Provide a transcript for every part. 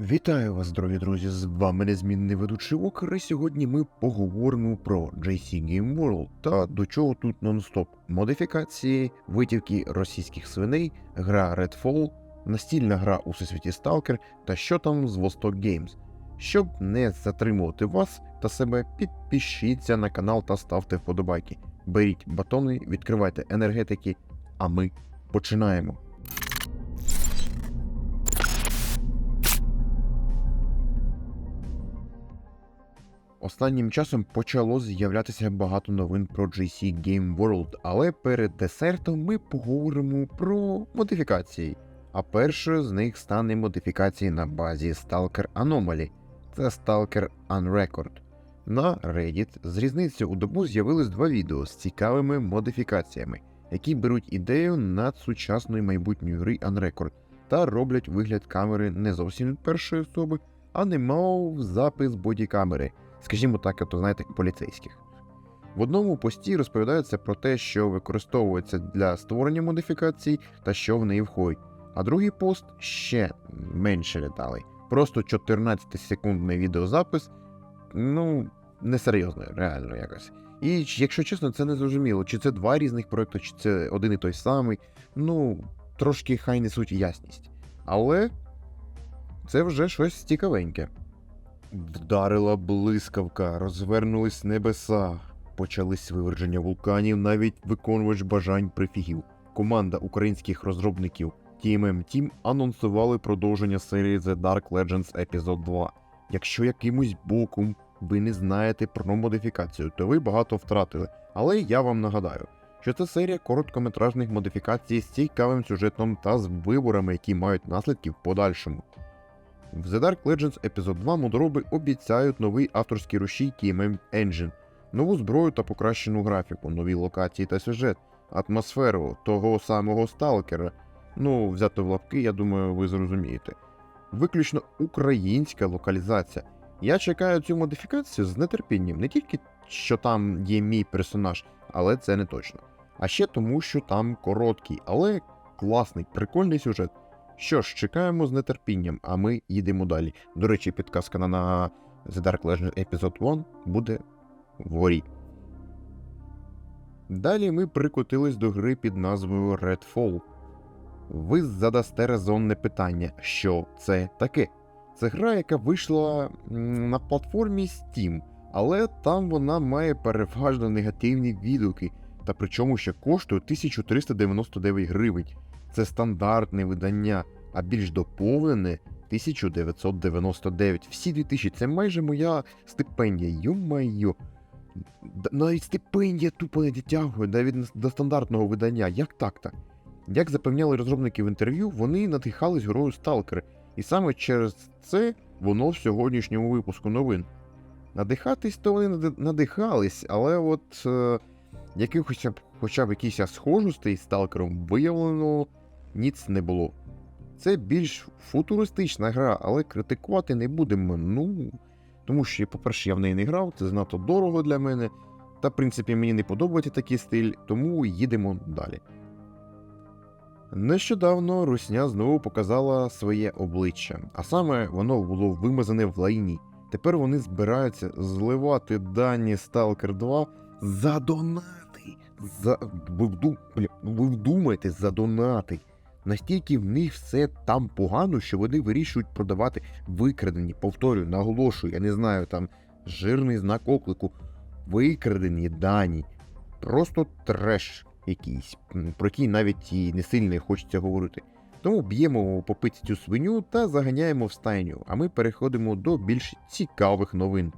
Вітаю вас, дорогі друзі! З вами незмінний ведучий Окер, і сьогодні ми поговоримо про JC Game World та до чого тут нон-стоп. Модифікації, витівки російських свиней, гра Redfall, настільна гра у всесвіті Stalker та що там з Vostok Games. Щоб не затримувати вас та себе, підпишіться на канал та ставте вподобайки. Беріть батони, відкривайте енергетики, а ми починаємо. Останнім часом почало з'являтися багато новин про GC Game World, але перед десертом ми поговоримо про модифікації. А першою з них стане модифікації на базі Stalker Anomaly. Це Stalker Unrecord. На Reddit з різницею у добу з'явились два відео з цікавими модифікаціями, які беруть ідею над сучасної майбутньої гри Unrecord та роблять вигляд камери не зовсім першої особи, а немов запис бодікамери скажімо так, от, знаєте, поліцейських. В одному пості розповідається про те, що використовується для створення модифікацій та що в неї входить. А другий пост ще менше деталей. Просто 14-секундний відеозапис, ну, несерйозно, реально якось. І якщо чесно, це не зрозуміло, чи це два різних проекти, чи це один і той самий. Ну, трошки хай несуть ясність. Але це вже щось цікавеньке. Вдарила блискавка, розвернулись небеса, почались виверження вулканів, навіть виконувач бажань прифігів. Команда українських розробників TMM Team анонсували продовження серії The Dark Legends Episode 2. Якщо якимось боком ви не знаєте про модифікацію, то ви багато втратили. Але я вам нагадаю, що це серія короткометражних модифікацій з цікавим сюжетом та з виборами, які мають наслідки в подальшому. В The Dark Legends Episode 2 модороби обіцяють новий авторський рушій TMM Engine, нову зброю та покращену графіку, нові локації та сюжет, атмосферу того самого сталкера. Ну, взяти в лапки, я думаю, ви зрозумієте. Виключно українська локалізація. Я чекаю цю модифікацію з нетерпінням, не тільки що там є мій персонаж, але це не точно. А ще тому, що там короткий, але класний, прикольний сюжет. Що ж, чекаємо з нетерпінням, а ми їдемо далі. До речі, підказка на, The Dark Legends Episode 1 буде вгорі. Далі ми прикотились до гри під назвою Redfall. Ви задасте резонне питання, що це таке? Це гра, яка вийшла на платформі Steam, але там вона має переважно негативні відгуки, та причому ще коштує 1399 гривень. Це стандартне видання, а більш доповнене 1999. Всі 2000 це майже моя стипендія. Йо-майо. Навіть стипендія тупо не дотягує навіть до стандартного видання. Як так-то? Як запевняли розробники в інтерв'ю, вони надихались грою Stalker, і саме через це воно в сьогоднішньому випуску новин. Надихатись то вони надихались, але от е, якихось б- хоча б якісь схожостей з сталкером виявлено ніц не було. Це більш футуристична гра, але критикувати не будемо. Ну, тому що, по-перше, я в неї не грав, це занадто дорого для мене. Та, в принципі, мені не подобається такий стиль, тому їдемо далі. Нещодавно Русня знову показала своє обличчя, а саме воно було вимазане в лайні. Тепер вони збираються зливати дані Stalker 2 за донати. За... Ви, вду... Бля, ви вдумайте, за донати. Настільки в них все там погано, що вони вирішують продавати викрадені, повторюю, наголошую, я не знаю, там жирний знак оклику, викрадені дані. Просто треш якийсь, про який навіть і не сильно хочеться говорити. Тому б'ємо по пиці цю свиню та заганяємо в стайню, а ми переходимо до більш цікавих новин.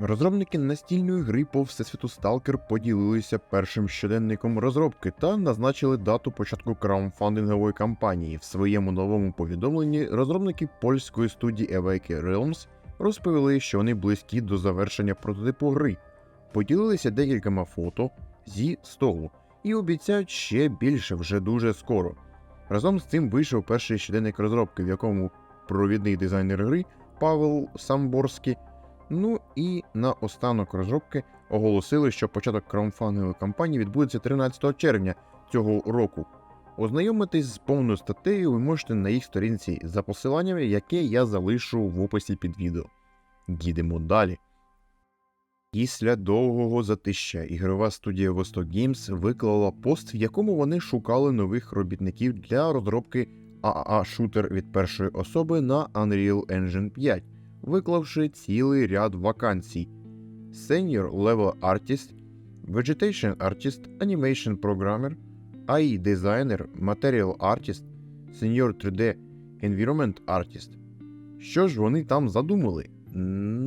Розробники настільної гри по всесвіту Stalker поділилися першим щоденником розробки та назначили дату початку краудфандингової кампанії. В своєму новому повідомленні розробники польської студії Awake Realms розповіли, що вони близькі до завершення прототипу гри, поділилися декількома фото зі столу і обіцяють ще більше вже дуже скоро. Разом з цим вийшов перший щоденник розробки, в якому провідний дизайнер гри Павел Самборський Ну і на останок розробки оголосили, що початок краудфандингової кампанії відбудеться 13 червня цього року. Ознайомитись з повною статтею ви можете на їх сторінці за посиланнями, яке я залишу в описі під відео. Їдемо далі. Після довгого затища ігрова студія Vostok Games виклала пост, в якому вони шукали нових робітників для розробки AAA шутер від першої особи на Unreal Engine 5, виклавши цілий ряд вакансій: Senior Level Artist, Vegetation Artist, Animation Programmer, AI Designer, Material Artist, Senior 3D Environment Artist. Що ж вони там задумали?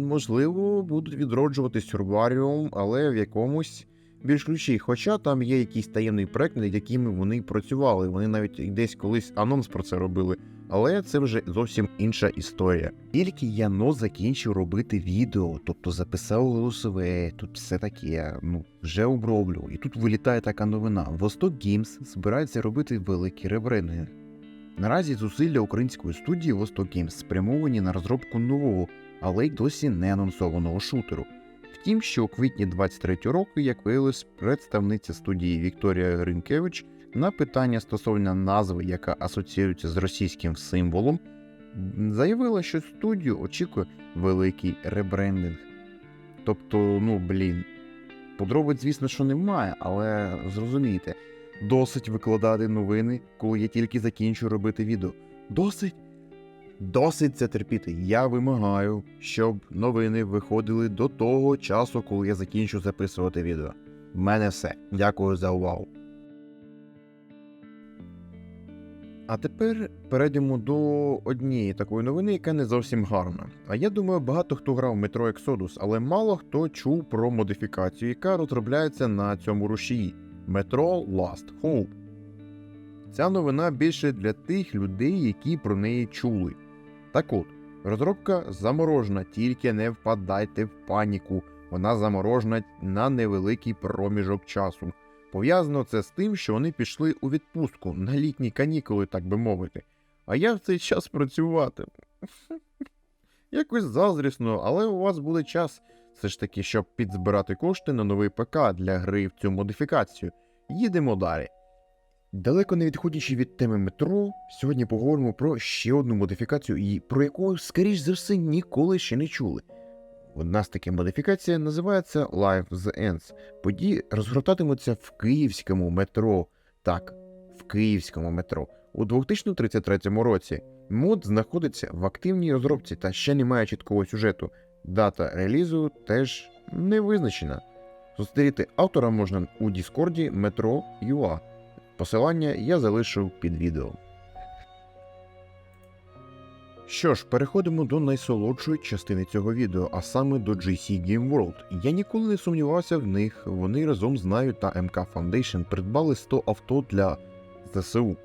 Можливо, будуть відроджувати Сюрваріум, але в якомусь більш ключі. Хоча там є якийсь таємний проект, над якими вони працювали. Вони навіть десь колись анонс про це робили. Але це вже зовсім інша історія. Тільки я но закінчив робити відео, тобто записав голосове, тут все таке, ну вже оброблю. І тут вилітає така новина. Vostok Games збирається робити великий ребрендинг. Наразі зусилля української студії Vostok Games спрямовані на розробку нового, але й досі не анонсованого шутеру. Втім, що у квітні 23 року, як виявилось, представниця студії Вікторія Гринкевич на питання стосовно назви, яка асоціюється з російським символом, заявила, що студію очікує великий ребрендинг. Тобто, ну блін, подробиць, звісно, що немає, але зрозумійте, досить викладати новини, коли я тільки закінчу робити відео. Досить. Досить це терпіти. Я вимагаю, щоб новини виходили до того часу, коли я закінчу записувати відео. В мене все. Дякую за увагу. А тепер перейдемо до однієї такої новини, яка не зовсім гарна. А я думаю, багато хто грав в Metro Exodus, але мало хто чув про модифікацію, яка розробляється на цьому рушії Metro Last Hope. Ця новина більше для тих людей, які про неї чули. Так от, розробка заморожена, тільки не впадайте в паніку. Вона заморожена на невеликий проміжок часу. Пов'язано це з тим, що вони пішли у відпустку на літні канікули, так би мовити. А я в цей час працюватиму. Якось заздрісно, але у вас буде час все ж таки, щоб підзбирати кошти на новий ПК для гри в цю модифікацію. Їдемо далі. Далеко не відходячи від теми метро, сьогодні поговоримо про ще одну модифікацію, про яку, скоріш за все, ніколи ще не чули. Одна з таких модифікацій називається Live the Ends. Події розгортатимуться в київському метро. Так, в київському метро у 2033 році. Мод знаходиться в активній розробці та ще немає чіткого сюжету. Дата релізу теж не визначена. Зустріти автора можна у Діскорді Metro.ua. Посилання я залишив під відео. Що ж, переходимо до найсолодшої частини цього відео, а саме до GC Game World. Я ніколи не сумнівався в них. Вони разом з Na'Vi та MK Foundation придбали 100 авто для ЗСУ.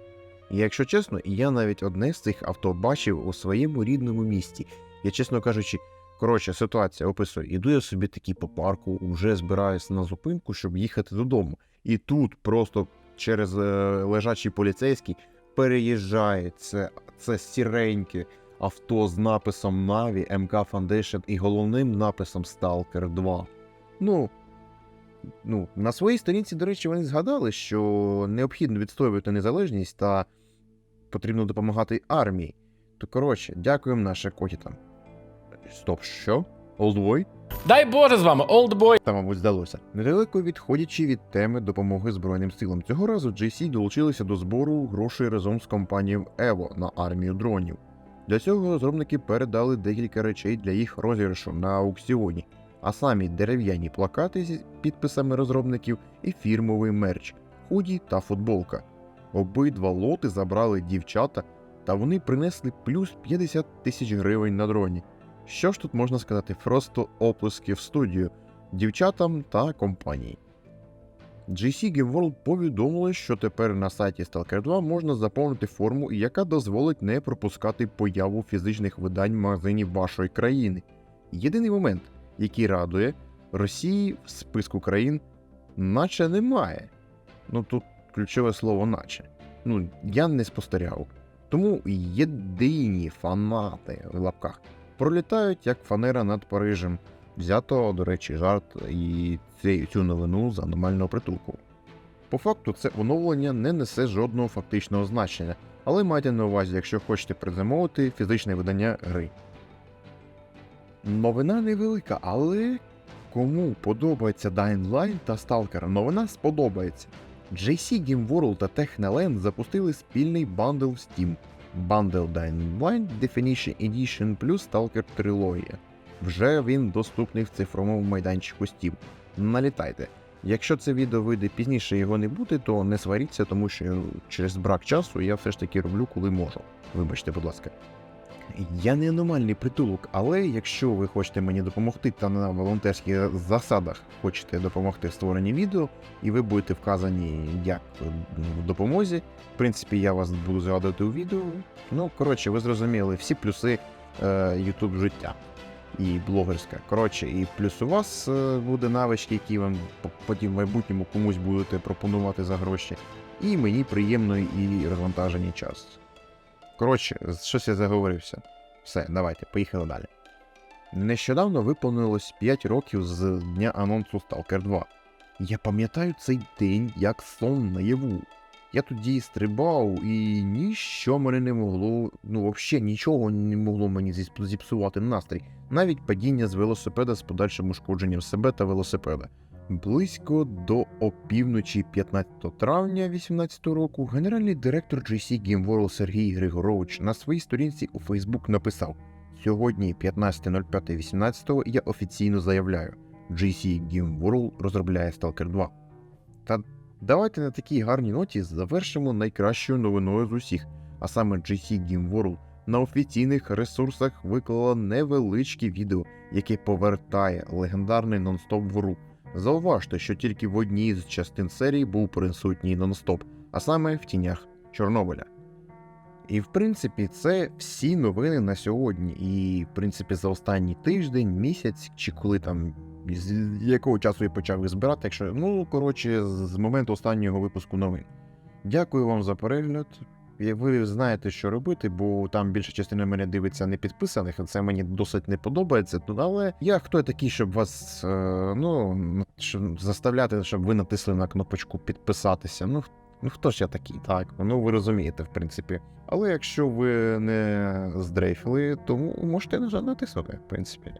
Якщо чесно, я навіть одне з цих авто бачив у своєму рідному місті. Я, чесно кажучи, коротше, ситуація описую. Іду я собі такий по парку, вже збираюсь на зупинку, щоб їхати додому. І тут просто через е, лежачий поліцейський переїжджає це, це сіреньке авто з написом Na'Vi, MK Foundation і головним написом Stalker 2. Ну, ну, на своїй сторінці, до речі, вони згадали, що необхідно відстоювати незалежність та потрібно допомагати армії. То коротше, дякуємо наше котітам. Стоп, що? Олдбой? Дай Боже з вами, олдбой. Та, мабуть, здалося. Недалеко відходячи від теми допомоги Збройним силам, цього разу GC долучилися до збору грошей разом з компанією Evo на армію дронів. Для цього розробники передали декілька речей для їх розіграшу на аукціоні, а самі дерев'яні плакати зі підписами розробників і фірмовий мерч, худі та футболка. Обидва лоти забрали дівчата, та вони принесли плюс 50 тисяч гривень на дроні. Що ж тут можна сказати? Просто оплески в студію дівчатам та компанії. GC World повідомили, що тепер на сайті Stalker 2 можна заповнити форму, яка дозволить не пропускати появу фізичних видань в магазині вашої країни. Єдиний момент, який радує, Росії в списку країн наче немає. Ну тут ключове слово наче. Ну, я не спостерігав. Тому єдині фанати в лапках пролітають як фанера над Парижем. Взято, до речі, жарт і цю новину з аномального притулку. По факту, це оновлення не несе жодного фактичного значення, але майте на увазі, якщо хочете призамовити фізичне видання гри. Новина невелика, але кому подобається Dying Light та Stalker, новина сподобається. JC Game World та Technoland запустили спільний бандл в Steam. Бандл Dying Light Definition Edition плюс Stalker Trilogy. Вже він доступний в цифровому майданчику Steam. Налітайте. Якщо це відео вийде пізніше, його не буде, то не сваріться, тому що через брак часу я все ж таки роблю, коли можу. Вибачте, будь ласка. Я не аномальний притулок, але якщо ви хочете мені допомогти та на волонтерських засадах хочете допомогти в створенні відео, і ви будете вказані як в допомозі, в принципі, я вас буду згадувати у відео. Ну, коротше, ви зрозуміли всі плюси е, життя і блогерська. Коротше, і плюс у вас е, буде навички, які вам потім в майбутньому комусь будете пропонувати за гроші. І мені приємно і розвантажені час. Коротше, щось я заговорився. Все, давайте, поїхали далі. Нещодавно виповнилось 5 років з дня анонсу Stalker 2. Я пам'ятаю цей день як сон наяву. Я тоді стрибав, і ніщо мене не могло, ну взагалі нічого не могло мені зіпсувати настрій, навіть падіння з велосипеда з подальшим ушкодженням себе та велосипеда. Близько до опівночі 15 травня 2018 року генеральний директор GC Game World Сергій Григорович на своїй сторінці у Facebook написав: Сьогодні, 15.05.18, я офіційно заявляю, GC Game World розробляє Stalker 2. Та давайте на такій гарній ноті завершимо найкращою новиною з усіх, а саме GC Game World на офіційних ресурсах виклала невеличке відео, яке повертає легендарний нон-стоп в гру. Зауважте, що тільки в одній з частин серії був присутній нон-стоп, а саме в тінях Чорнобиля. І в принципі, це всі новини на сьогодні. І, в принципі, за останній тиждень, місяць, чи коли там з якого часу я почав їх збирати, якщо ну коротше, з моменту останнього випуску новин. Дякую вам за перегляд. Ви знаєте, що робити, бо там більша частина мене дивиться не підписаних, а це мені досить не подобається. Але я хто я такий, щоб вас е, ну, заставляти, щоб ви натисли на кнопочку підписатися. Ну, ну хто ж я такий, так? Ну ви розумієте, в принципі. Але якщо ви не здрейфили, то можете натиснути, в принципі.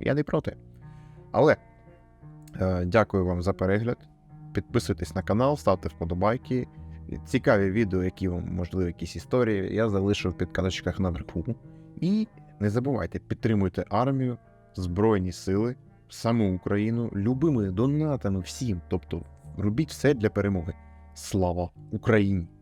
Я не проти. Але е, дякую вам за перегляд. Підписуйтесь на канал, ставте вподобайки. Цікаві відео, які вам, можливо, якісь історії, я залишив в підказочках наверху. І не забувайте, підтримуйте армію, Збройні сили, саму Україну, любими донатами всім. Тобто робіть все для перемоги. Слава Україні!